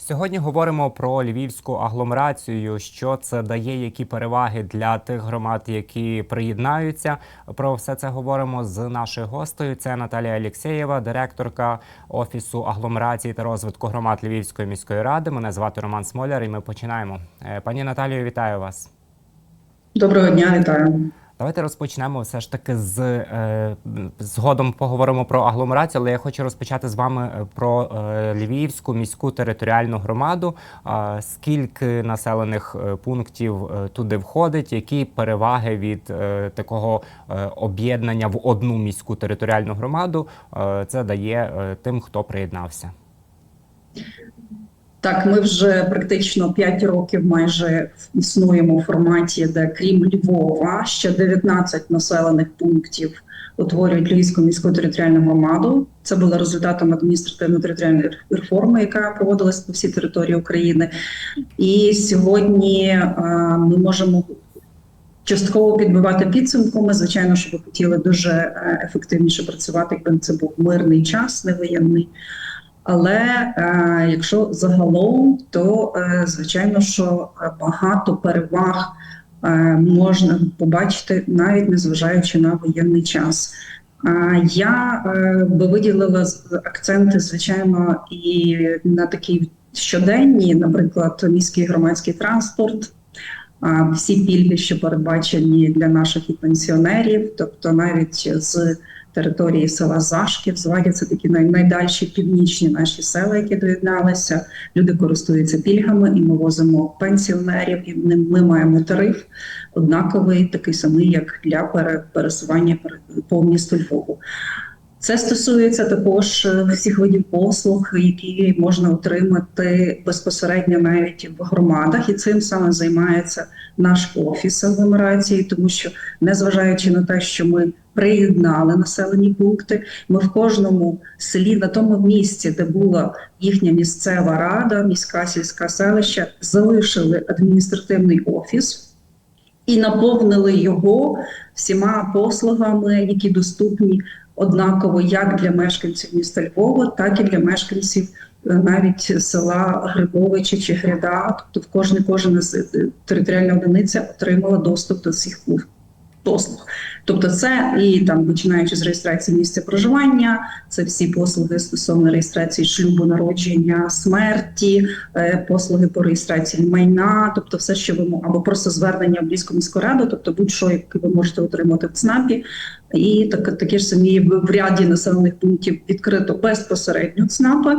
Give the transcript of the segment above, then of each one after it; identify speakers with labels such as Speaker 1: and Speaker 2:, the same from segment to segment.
Speaker 1: Сьогодні говоримо про львівську агломерацію, що це дає, які переваги для тих громад, які приєднаються. Про все це говоримо з нашою гостею. Це Наталія Алєксєєва, директорка офісу агломерації та розвитку громад Львівської міської ради. Мене звати Роман Смоляр, і ми починаємо. Е, Пані Наталію, вітаю вас.
Speaker 2: Доброго дня, вітаю.
Speaker 1: Давайте розпочнемо все ж таки з е, згодом поговоримо про агломерацію, але я хочу розпочати з вами е, про е, Львівську міську територіальну громаду. А скільки населених е, пунктів е, туди входить? Які переваги від е, такого е, об'єднання в одну міську територіальну громаду е, це дає е, тим, хто приєднався?
Speaker 2: Так, ми вже практично 5 років майже існуємо в форматі, де крім Львова ще 19 населених пунктів утворюють Львівську міську територіальну громаду. Це було результатом адміністративно-територіальної реформи, яка проводилась по всій території України. І сьогодні е, ми можемо частково підбивати підсумками. Звичайно, що хотіли дуже е, ефективніше працювати, якби це був мирний час, не воєнний. Але е, якщо загалом, то е, звичайно, що е, багато переваг можна побачити, навіть незважаючи на воєнний час. Я би виділила акценти, звичайно, і на такі щоденні, наприклад, міський громадський транспорт. Всі пільги, що передбачені для наших і пенсіонерів, тобто навіть з території села Зашків, Зваді це такі най- найдальші північні наші села, які доєдналися. Люди користуються пільгами, і ми возимо пенсіонерів, і ми, маємо тариф однаковий, такий самий, як для пере- пересування пере- по місту Львову. Це стосується також е, всіх видів послуг, які можна отримати безпосередньо навіть в громадах, і цим саме займається наш офіс агломерації, тому що незважаючи на те, що ми приєднали населені пункти, ми в кожному селі, на тому місці, де була їхня місцева рада, міська сільська селища, залишили адміністративний офіс. І наповнили його всіма послугами, які доступні однаково як для мешканців міста Львова, так і для мешканців е, навіть села Грибовичі чи Гряда. Тобто в кожне кожна е, територіальна одиниця отримала доступ до всіх послуг. Тобто, це і там починаючи з реєстрації місця проживання, це всі послуги стосовно реєстрації шлюбу, народження, смерті, е, послуги по реєстрації майна, тобто все, що ви або просто звернення в близьку міську раду, тобто будь-що, яке ви можете отримати в ЦНАПі, і так, такі ж самі в, ряді населених пунктів відкрито безпосередньо ЦНАПи.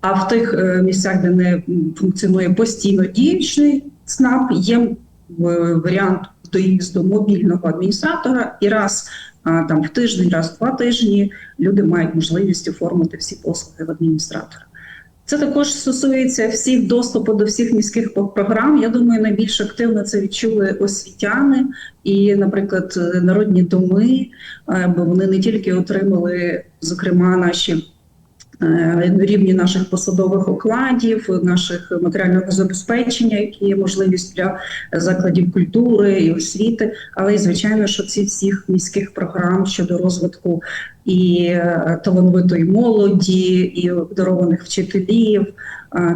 Speaker 2: А в тих е, місцях, де не функціонує постійно діючий ЦНАП, є е, варіант доїзду мобільного адміністратора, і раз там в тиждень, раз в два тижні люди мають можливість оформити всі послуги в адміністратора. Це також стосується всіх доступу до всіх міських програм. Я думаю, найбільш активно це відчули освітяни і, наприклад, е, народні доми, е, бо вони не тільки отримали, зокрема, наші рівні наших посадових окладів, наших матеріального забезпечення, які є можливість для закладів культури і освіти, але й звичайно, що ці всіх міських програм щодо розвитку і е, талановитої молоді, і обдарованих вчителів.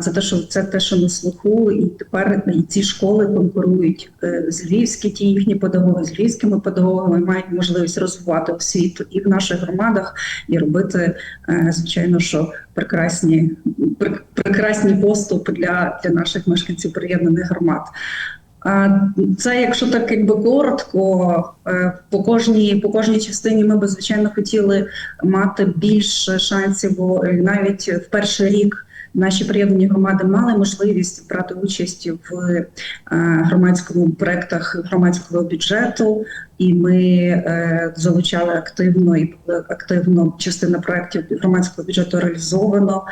Speaker 2: Це те, що це те, що на слуху, і тепер і ці школи конкурують е, з львівські ті їхні педагоги, з львівськими педагогами мають можливість розвивати освіту і в наших громадах, і робити, е, звичайно, що прекрасні пр- прекрасні поступи для, для наших мешканців приєднаних громад. Це, якщо так якби коротко, е, по кожній по кожній частині ми би звичайно хотіли мати більше шансів, бо навіть в перший рік наші приєднані громади мали можливість брати участь в е, громадському проектах громадського бюджету, і ми е, залучали активно і активно частина проектів громадського бюджету реалізовано.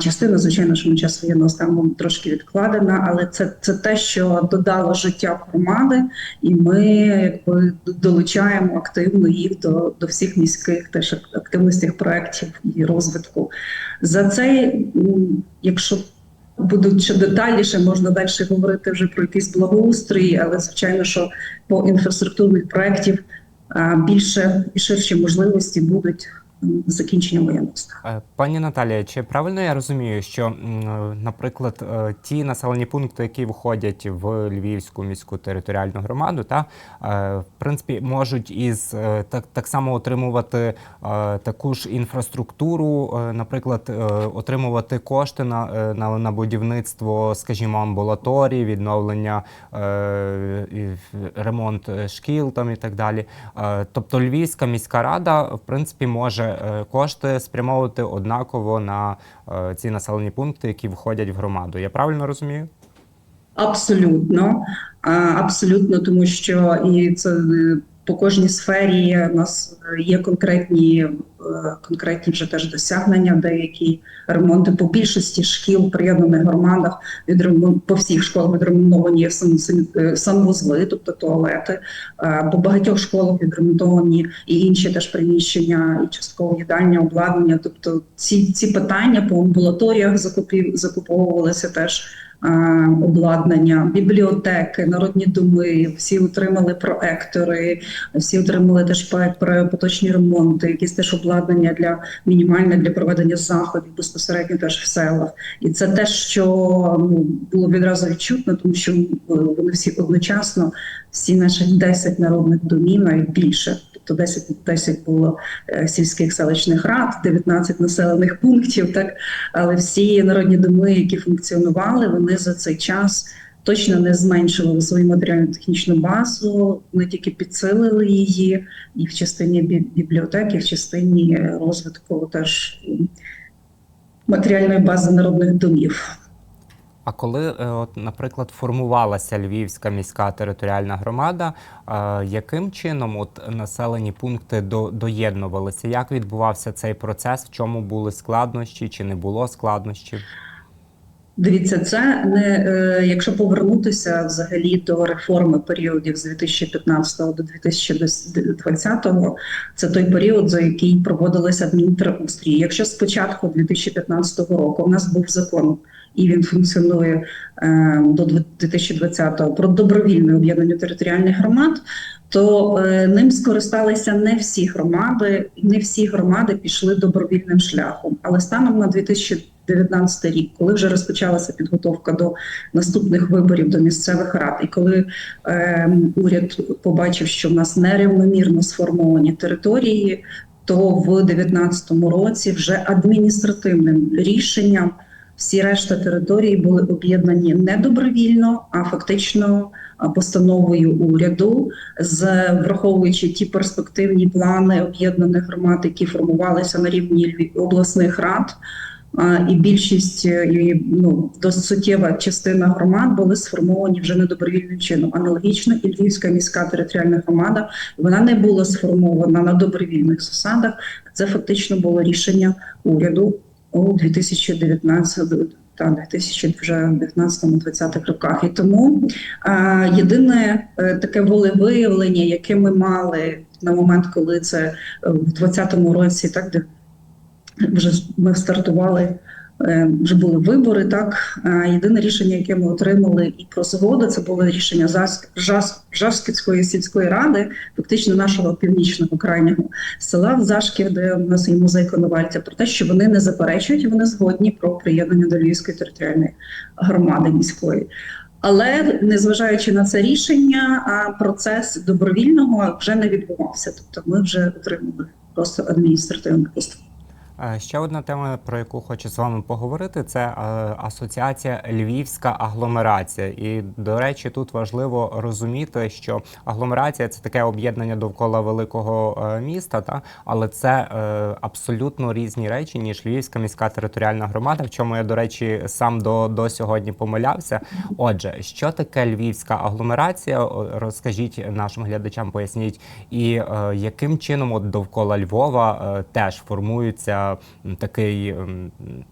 Speaker 2: Частина, звичайно, що на час воєнного стану трошки відкладена, але це, це те, що додало життя громади, і ми якби долучаємо активно їх до, до всіх міських теж активностей проєктів і розвитку. За цей, якщо будуть ще детальніше, можна далі говорити вже про якийсь благоустрій, але звичайно, що по інфраструктурних проєктів більше і ширші можливості будуть закінчення воєнного стану.
Speaker 1: Е, Пані Наталія, чи правильно я розумію, що, наприклад, е, ті населені пункти, які входять в Львівську міську територіальну громаду, та е, в принципі можуть із так, так само отримувати таку ж інфраструктуру, наприклад, отримувати кошти на, на, на будівництво, скажімо, амбулаторій, відновлення ремонт шкіл там і так далі. Тобто Львівська міська рада, в принципі, може кошти спрямовувати однаково на е, ці населені пункти, які входять в громаду. Я правильно розумію?
Speaker 2: Абсолютно, абсолютно, тому що і це е, по кожній сфері у нас е, є конкретні, е, конкретні вже теж досягнення, деякі ремонти по більшості шкіл приєднаних громадах відремон- по всіх школах відремонтовані сан- е, санвузли, тобто туалети. По багатьох школах відремонтовані і інші теж приміщення, і частково їдальня, обладнання. Тобто ці, ці питання по амбулаторіях закупів закуповувалися теж обладнання, бібліотеки, народні доми. Всі отримали проектори, всі отримали теж поточні ремонти, якісь теж обладнання для мінімальне для проведення заходів безпосередньо теж в селах. І це те, що ну було відразу відчутно, тому що е, вони всі одночасно, всі наші 10 народних домів, навіть більше. Тобто 10, 10 було е, сільських селищних рад, 19 населених пунктів, так але всі народні доми, які функціонували, вони за цей час точно не зменшували свою матеріально-технічну базу, вони тільки підсилили її і в частині бі- бібліотеки, в частині е, розвитку теж матеріальної бази народних домів.
Speaker 1: А коли, е, от, наприклад, формувалася Львівська міська територіальна громада, е, яким чином от населені пункти до, доєднувалися? Як відбувався цей процес? В чому були складнощі чи не було складнощів?
Speaker 2: Дивіться, це не е, якщо повернутися взагалі до реформи періодів з 2015 до 2020, це той період, за який проводилися адмінтерустрій. Якщо спочатку 2015 року у нас був закон, і він функціонує е, до 2020 про добровільне об'єднання територіальних громад. То е, ним скористалися не всі громади, не всі громади пішли добровільним шляхом. Але станом на 2019 рік, коли вже розпочалася підготовка до наступних виборів до місцевих рад, і коли е, уряд побачив, що в нас нерівномірно сформовані території, то в 2019 році вже адміністративним рішенням всі решта територій були об'єднані не добровільно, а фактично постановою уряду, з враховуючи ті перспективні плани об'єднаних громад, які формувалися на рівні обласних рад. І більшість е, і, ну досить суттєва частина громад були сформовані вже недобровільним чином. Аналогічно і Львівська міська територіальна громада вона не була сформована на добровільних засадах. Це фактично було рішення уряду у 2019 та 2019-2020 роках. І тому е, єдине е, таке волевиявлення, яке ми мали на момент, коли це е, в 2020 році, так де вже ми стартували. Е, Вже були вибори, так єдине рішення, яке ми отримали, і про згоду, це було рішення Зас- сільської ради, фактично нашого північного крайнього села в Зашків, де у нас є музей Коновальця, про те, що вони не заперечують, вони згодні про приєднання до Львівської територіальної громади міської. Але незважаючи на це рішення, процес добровільного вже не відбувався. Тобто, ми вже отримали просто адміністративний поступ.
Speaker 1: Е, Ще одна тема, про яку хочу з вами поговорити, це е, асоціація Львівська агломерація. І до речі, тут важливо розуміти, що агломерація це таке об'єднання довкола великого е, міста, та але це абсолютно різні речі, ніж Львівська міська територіальна громада, в чому я, до речі, сам до, до сьогодні помилявся. Отже, що таке Львівська агломерація? Розкажіть нашим глядачам, поясніть, і яким чином от довкола Львова теж формується такий,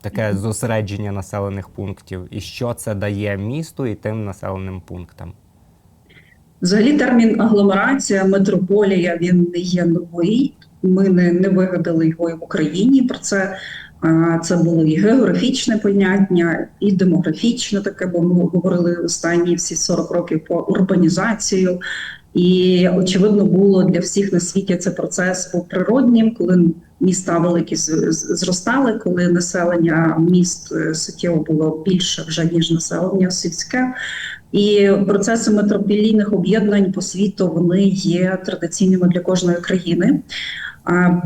Speaker 1: таке зосередження населених пунктів, і що це дає місту і тим населеним пунктам?
Speaker 2: Взагалі, термін агломерація, метрополія він не є новий. Ми не, не вигадали його і в Україні. Про це це було і географічне поняття, і демографічне таке, бо ми говорили останні всі 40 років про урбанізацію. І очевидно було для всіх на світі це процес був природнім, коли міста великі зростали, коли населення міст е, суттєво було більше вже ніж населення сільське. І процеси метрополійних об'єднань по світу вони є традиційними для кожної країни.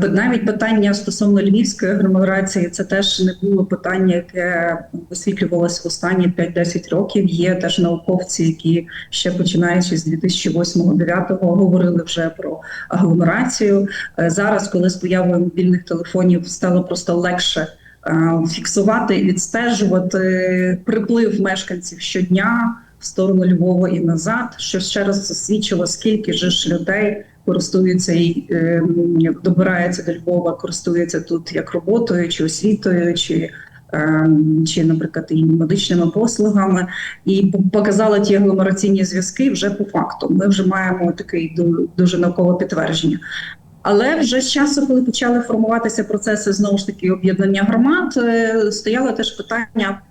Speaker 2: Навіть питання стосовно львівської агломерації, це теж не було питання, яке висвітлювалося останні 5-10 років. Є теж науковці, які ще починаючи з 2008-2009 говорили вже про агломерацію. Е, Зараз, коли з появою мобільних телефонів стало просто легше е, фіксувати і відстежувати приплив мешканців щодня в сторону Львова і назад, що ще раз засвідчило, скільки ж людей користуються і е, м, добираються до Львова, користуються тут як роботою, чи освітою, чи, е, чи наприклад, і медичними послугами, і показали ті агломераційні зв'язки вже по факту. Ми вже маємо такий ду- дуже наукове підтвердження. Але вже з часу, коли почали формуватися процеси знову ж таки об'єднання громад, е, стояло теж питання.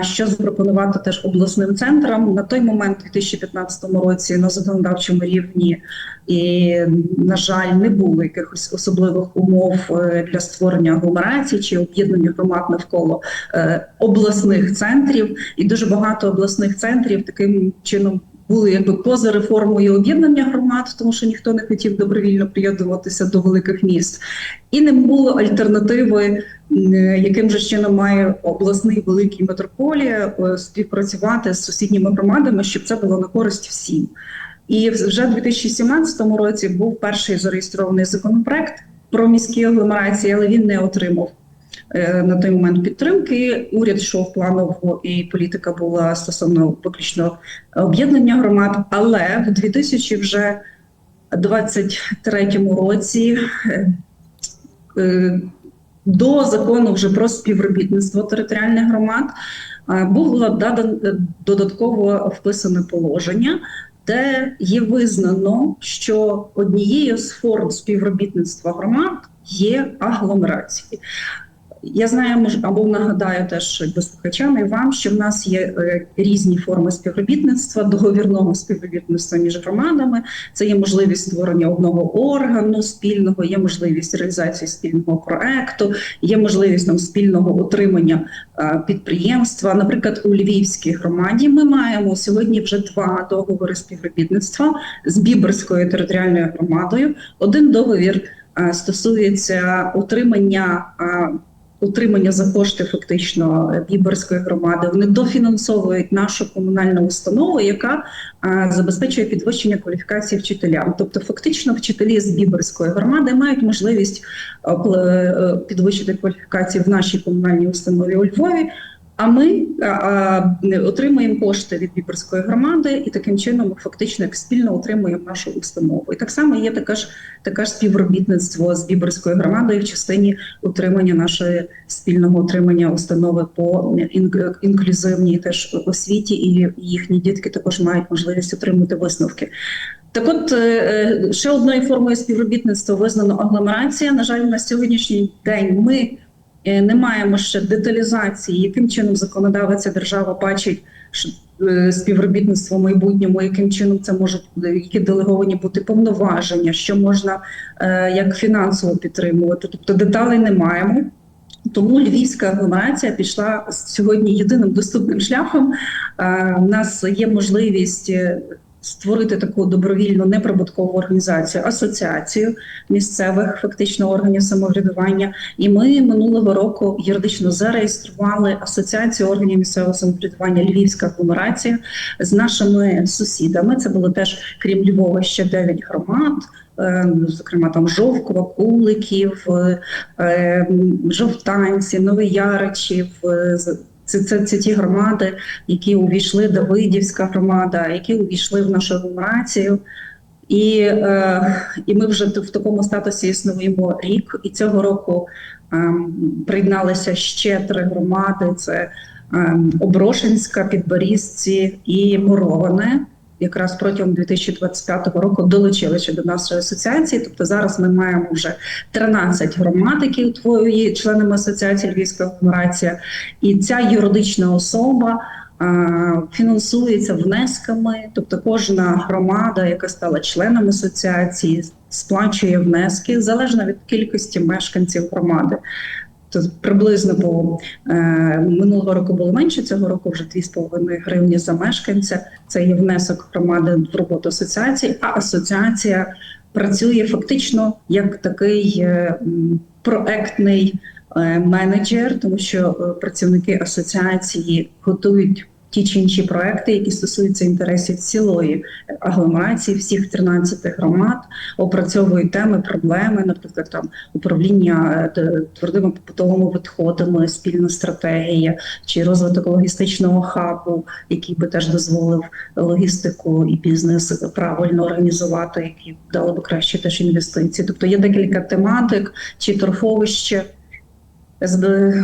Speaker 2: Що запропонувати теж обласним центрам. На той момент, у 2015 році, на законодавчому рівні, і на жаль, не було якихось особливих умов е, для створення агломерацій чи об'єднання громад навколо е, обласних центрів, і дуже багато обласних центрів таким чином були якби поза реформою об'єднання громад, тому що ніхто не хотів добровільно приєднуватися до великих міст, і не було альтернативи, яким же чином має обласний великий метрополія е, співпрацювати з сусідніми громадами, щоб це було на користь всім. І вже в 2017 році був перший зареєстрований законопроект про міські агломерації, але він не отримав на той момент підтримки. Уряд йшов планово, і політика була стосовно виключно об'єднання громад. Але в 2000 вже 23 році е, е, до закону вже про співробітництво територіальних громад е, було додано додатково вписане положення, де є визнано, що однією з форм співробітництва громад є агломерації. Я знаю, мож- або нагадаю теж слухачам і вам, що в нас є е, різні форми співробітництва, договірного співробітництва між громадами. Це є можливість створення одного органу спільного, є можливість реалізації спільного проекту, є можливість там спільного утримання е, підприємства. Наприклад, у Львівській громаді ми маємо сьогодні вже два договори співробітництва з Біберською територіальною громадою. Один договір е, стосується утримання. Е, Утримання за кошти фактично е, Біберської громади вони дофінансовують нашу комунальну установу, яка е, забезпечує підвищення кваліфікації вчителям. Тобто, фактично, вчителі з Біберської громади мають можливість е, е, підвищити кваліфікацію в нашій комунальній установі у Львові. А ми а, а, отримуємо кошти від Біберської громади, і таким чином ми фактично як спільно отримуємо нашу установу. І так само є така ж таке ж співробітництво з Біберською громадою в частині утримання нашої спільного утримання установи по ін- інклюзивній теж освіті, і їхні дітки також мають можливість отримати висновки. Так, от е, е, ще одною формою співробітництва визнано агломерація. На жаль, на сьогоднішній день ми не маємо ще деталізації, яким чином законодавиця держава бачить е, співробітництво в майбутньому, яким чином це можуть які делеговані бути повноваження, що можна е, як фінансово підтримувати. Тобто деталей не маємо. Тому львівська агломерація пішла сьогодні єдиним доступним шляхом. Е, У нас є можливість е, створити таку добровільну неприбуткову організацію, асоціацію місцевих фактично органів самоврядування. І ми минулого року юридично зареєстрували асоціацію органів місцевого самоврядування Львівська агломерація з нашими сусідами. Це було теж крім Львова ще 9 громад. е, Зокрема, там Жовкова, Куликів, е, е, Жовтанці, Новояричів. Це, це, це ті громади, які увійшли, Давидівська громада, які увійшли в нашу агломерацію. І, е, і ми вже в такому статусі існуємо рік. І цього року е, приєдналися ще три громади: це е, Оброшинська, Підборізці і Муроване. Якраз протягом 2025 року долучилися до нашої асоціації. Тобто зараз ми маємо вже 13 громад, які утворюють членами асоціації Львівська агломерація. І ця юридична особа е, фінансується внесками, тобто кожна громада, яка стала членом асоціації, сплачує внески залежно від кількості мешканців громади. То приблизно було е, минулого року було менше, цього року вже 2,5 гривні за мешканця. Це є внесок громади в роботу асоціації, а асоціація працює фактично як такий е, проектний е, менеджер, тому що е, працівники асоціації готують ті чи інші проекти, які стосуються інтересів цілої агломерації, всіх 13 громад, опрацьовують теми, проблеми, наприклад, там управління е, твердими побутовими відходами, спільна стратегія чи розвиток логістичного хабу, який би теж дозволив логістику і бізнес правильно організувати, які дали би краще теж інвестиції. Тобто є декілька тематик чи торфовище. СБ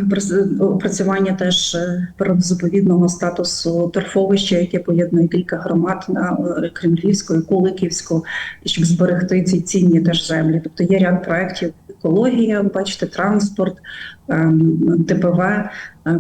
Speaker 2: опрацювання теж е, природозаповідного статусу торфовища, яке поєднує кілька громад на е, крім Куликівську, щоб зберегти ці цінні теж землі. Тобто є ряд проєктів екологія, бачите, транспорт, ем, ТПВ, е,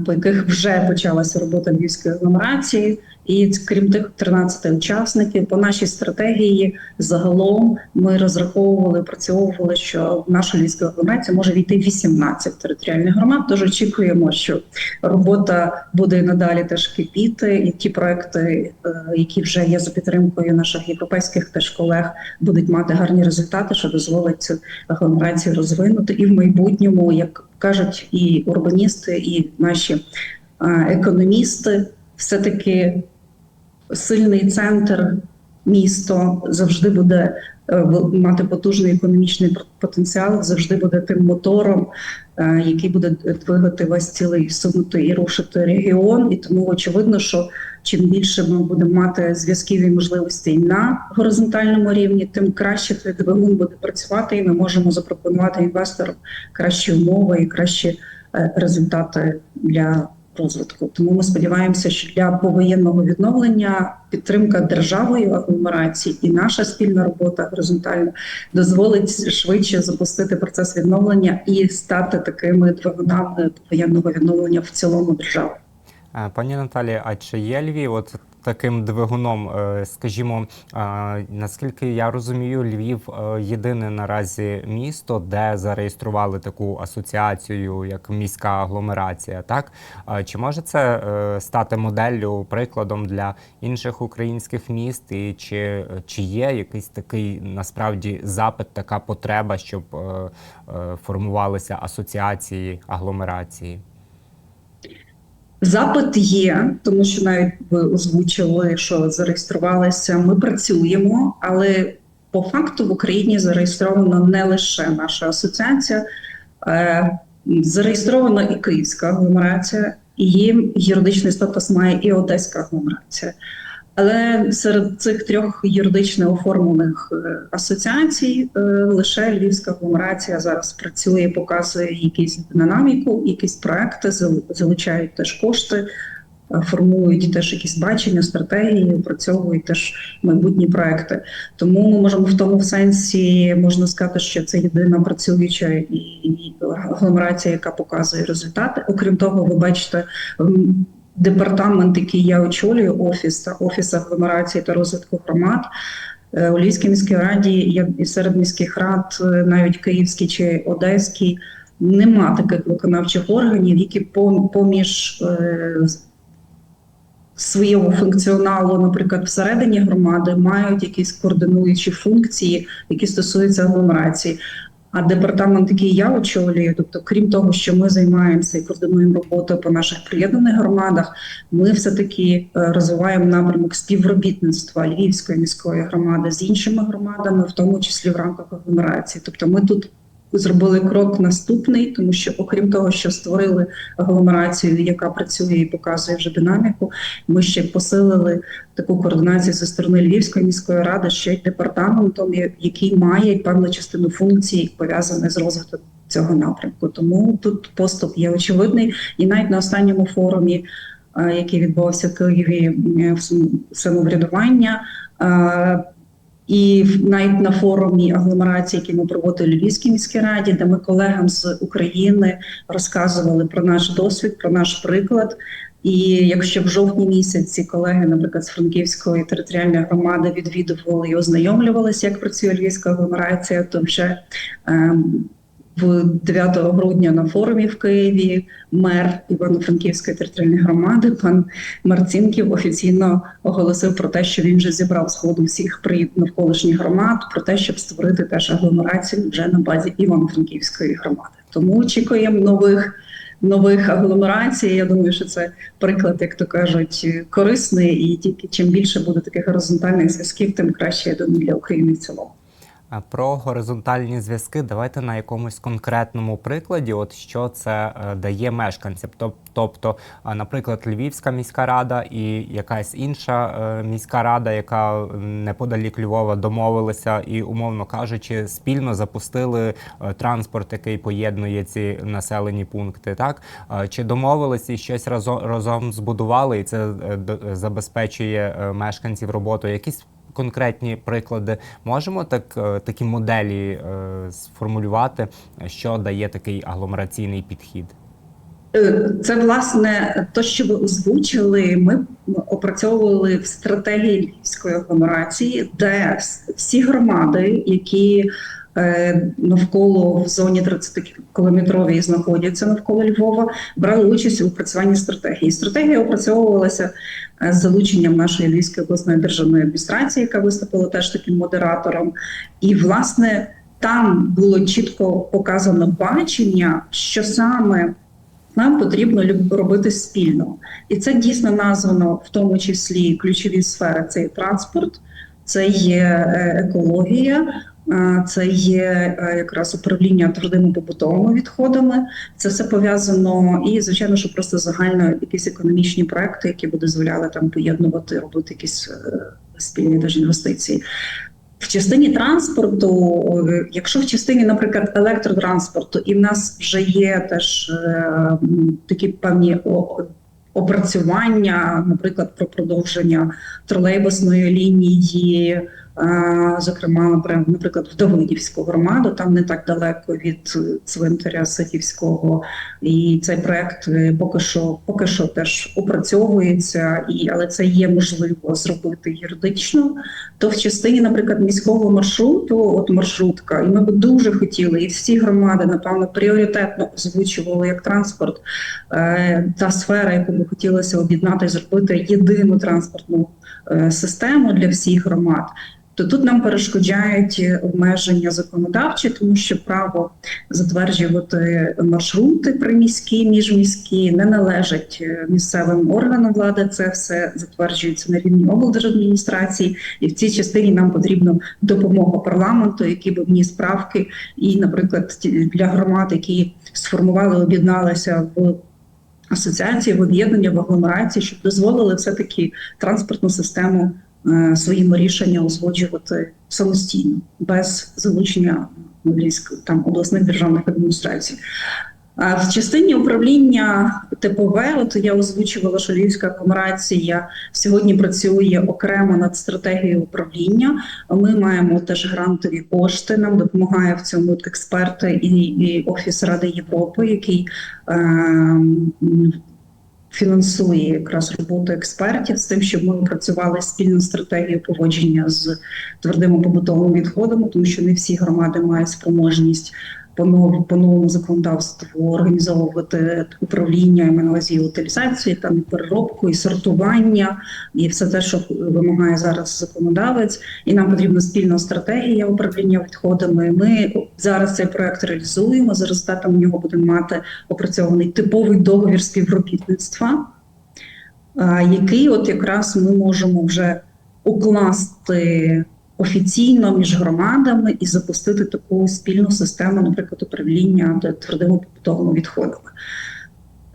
Speaker 2: по яких вже почалася робота Львівської агломерації. І крім тих 13 учасників, по нашій стратегії загалом ми розраховували, працьовували, що в нашу львівську агломерацію може війти 18 територіальних громад. Тож очікуємо, що робота буде надалі теж кипіти, і ті проекти, е, які вже є за підтримкою наших європейських теж колег, будуть мати гарні результати, що дозволить цю агломерацію розвинути і в майбутньому, як кажуть і урбаністи, і наші е, економісти, все таки сильний центр місто завжди буде е, мати потужний економічний потенціал, завжди буде тим мотором, е, який буде двигати весь цілий сунути і рушити регіон. І тому очевидно, що чим більше ми будемо мати зв'язків і можливостей на горизонтальному рівні, тим краще цей двигун буде працювати, і ми можемо запропонувати інвесторам кращі умови і кращі е, результати для розвитку. Тому ми сподіваємося, що для повоєнного відновлення підтримка державою агломерації і наша спільна робота горизонтальна дозволить швидше запустити процес відновлення і стати такими двигунами повоєнного відновлення в цілому держави.
Speaker 1: Е, Пані Наталі, а чи є Львів от таким двигуном? Е, Скажімо, наскільки я розумію, Львів е, єдине наразі місто, де зареєстрували таку асоціацію, як міська агломерація. Так чи може це е, стати моделлю, прикладом для інших українських міст? І чи, чи є якийсь такий насправді запит, така потреба, щоб формувалися асоціації агломерації?
Speaker 2: Запит є, тому що навіть ви озвучили, що зареєструвалися. Ми працюємо, але по факту в Україні зареєстрована не лише наша асоціація, е, зареєстрована і Київська агломерація, і юридичний статус має і Одеська агломерація. Але серед цих трьох юридично оформлених е, асоціацій е, лише Львівська агломерація зараз працює, показує якусь динаміку, якісь проекти, залучають теж кошти, е, формують теж якісь бачення, стратегії, опрацьовують теж майбутні проекти. Тому ми можемо в тому сенсі можна сказати, що це єдина працююча і агломерація, яка показує результати. Окрім того, ви бачите. Департамент, який я очолюю, офіс офіс агломерації та розвитку громад е, у Львівській міській раді, як і серед міських рад, е, навіть Київській чи Одеській, нема таких виконавчих органів, які поміж е, своєму функціоналу, наприклад, всередині громади, мають якісь координуючі функції, які стосуються агломерації. А департамент, який я очолюю, тобто, крім того, що ми займаємося і координуємо роботу по наших приєднаних громадах, ми все таки розвиваємо напрямок співробітництва Львівської міської громади з іншими громадами, в тому числі в рамках агломерації. Тобто, ми тут зробили крок наступний, тому що, окрім того, що створили агломерацію, яка працює і показує вже динаміку, ми ще посилили таку координацію зі сторони Львівської міської ради, ще й департаментом, який має певну частину функцій пов'язаних з розвитком цього напрямку. Тому тут поступ є очевидний, і навіть на останньому форумі, е, який відбувався в Києві е, самоврядування. І навіть на форумі агломерації, який ми проводили Львівській міській раді, де ми колегам з України розказували про наш досвід, про наш приклад, І якщо в жовтні місяці колеги, наприклад, з Франківської територіальної громади відвідували і ознайомлювалися, як працює львівська агломерація, то вже ем, 9 грудня на форумі в Києві мер Івано-Франківської територіальної громади пан Марцінків офіційно оголосив про те, що він вже зібрав згоду всіх при навколишніх громад про те, щоб створити теж агломерацію вже на базі Івано-Франківської громади. Тому очікуємо нових. Нових агломерацій, я думаю, що це приклад, як то кажуть, корисний, і тільки чим більше буде таких горизонтальних зв'язків, тим краще я думаю, для України в цілому.
Speaker 1: А Про горизонтальні зв'язки давайте на якомусь конкретному прикладі, от що це е, дає мешканцям. Тоб- Тобто, наприклад, Львівська міська рада і якась інша е, міська рада, яка неподалік Львова домовилися і, умовно кажучи, спільно запустили е, транспорт, який поєднує ці населені пункти. Так чи домовилися і щось разом разом збудували, і це е, забезпечує е, мешканців роботу? Якісь конкретні приклади можемо так е, такі моделі е, сформулювати, що дає такий агломераційний підхід?
Speaker 2: Е, Це власне те, що ви озвучили. Ми опрацьовували в стратегії львівської агломерації, де всі громади, які е, навколо в зоні 30 кілометровій знаходяться навколо Львова, брали участь у опрацюванні стратегії. Стратегія опрацьовувалася е, з залученням нашої Львівської обласної державної адміністрації, яка виступила теж таким модератором. І власне там було чітко показано бачення, що саме нам потрібно робити спільно, і це дійсно названо в тому числі ключові сфери: це є транспорт, це є е, екологія, е, це є е, якраз управління твердими побутовими відходами. Це все пов'язано і, звичайно, що просто загально якісь економічні проекти, які б дозволяли там поєднувати, робити якісь спільні теж інвестиції. В частині транспорту, якщо в частині, наприклад, електротранспорту, і в нас вже є теж е, такі певні опрацювання, наприклад, про продовження тролейбусної лінії, зокрема, наприклад, в Давидівську громаду, там не так далеко від цвинтаря Сахівського, і цей проект е, поки що поки що теж опрацьовується, і але це є можливо зробити юридично то в частині, наприклад, міського маршруту, от маршрутка, і ми б дуже хотіли, і всі громади, напевно, пріоритетно озвучували як транспорт е, та сфера, яку би хотілося об'єднати зробити єдину транспортну е, систему для всіх громад. То тут нам перешкоджають е, обмеження законодавчі, тому що право затверджувати маршрути приміські, міжміські не належать е, місцевим органам влади. Це все затверджується на рівні облдержадміністрації, і в цій частині нам потрібна допомога парламенту, який би вніс правки, і, наприклад, для громад, які сформували, об'єдналися в асоціації, в об'єднання, в агломерації, щоб дозволили все таки транспортну систему своїми рішеннями узгоджувати самостійно, без залучення там обласних державних адміністрацій. А в частині управління ТПВ, от я озвучувала, що Львівська агломерація сьогодні працює окремо над стратегією управління. Ми маємо теж грантові кошти. Нам допомагає в цьому експерти і, і Офіс Ради Європи, який е, фінансує якраз роботу експертів з тим, щоб ми працювали спільну стратегію поводження з твердими побутовими відходами, тому що не всі громади мають спроможність по новому по новому законодавству організовувати управління і на увазі і утилізацію, там і переробку, і сортування, і все те, що вимагає зараз законодавець. І нам потрібна спільна стратегія управління відходами. Ми зараз цей проект реалізуємо. За результатом нього будемо мати опрацьований типовий договір співробітництва, який от якраз ми можемо вже укласти офіційно між громадами і запустити таку спільну систему, наприклад, управління твердими побутовими відходами.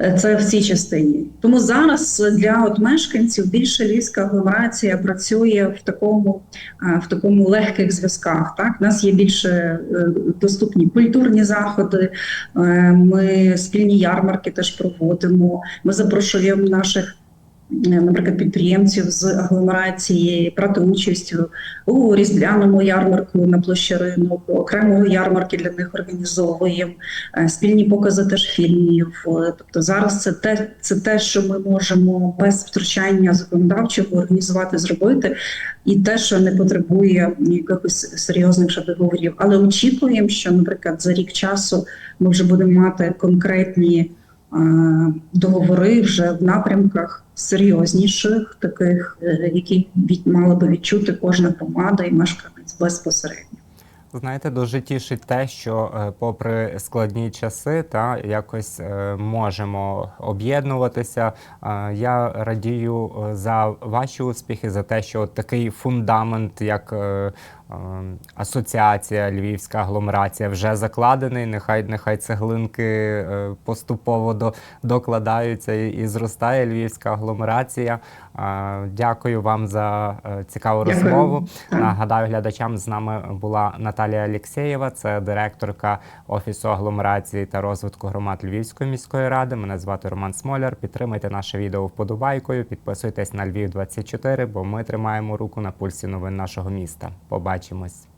Speaker 2: Е, Це в цій частині. Тому зараз для от мешканців більше львівська агломерація працює в такому, е, в такому легких зв'язках. Так, У нас є більше е, доступні культурні заходи. Ми спільні ярмарки теж проводимо. Ми запрошуємо наших наприклад, підприємців з агломерації брати участь у різдвяному ярмарку на площі ринок, окремо ярмарки для них організовуємо, е, спільні покази теж фільмів. Е, Тобто зараз це те, це те, що ми можемо без втручання законодавчого організувати, зробити, і те, що не потребує якихось серйозних договорів. Але очікуємо, що, наприклад, за рік часу ми вже будемо мати конкретні е, договори вже в напрямках серйозніших, таких, е, які мала би відчути кожна громада і мешканець безпосередньо.
Speaker 1: Знаєте, дуже тішить те, що е, попри складні часи, та якось е, можемо об'єднуватися. Я радію за ваші успіхи, за те, що такий фундамент, як асоціація, львівська агломерація, вже закладений. Нехай нехай цеглинки е, поступово до, докладаються і, і зростає львівська агломерація. Е, Дякую вам за е, цікаву розмову. Нагадаю глядачам, з нами була Наталія Алєксєєва, це директорка Офісу агломерації та розвитку громад Львівської міської ради. Мене звати Роман Смоляр. Підтримайте наше відео вподобайкою, підписуйтесь на Львів 24 бо ми тримаємо руку на пульсі новин нашого міста. Побачимось.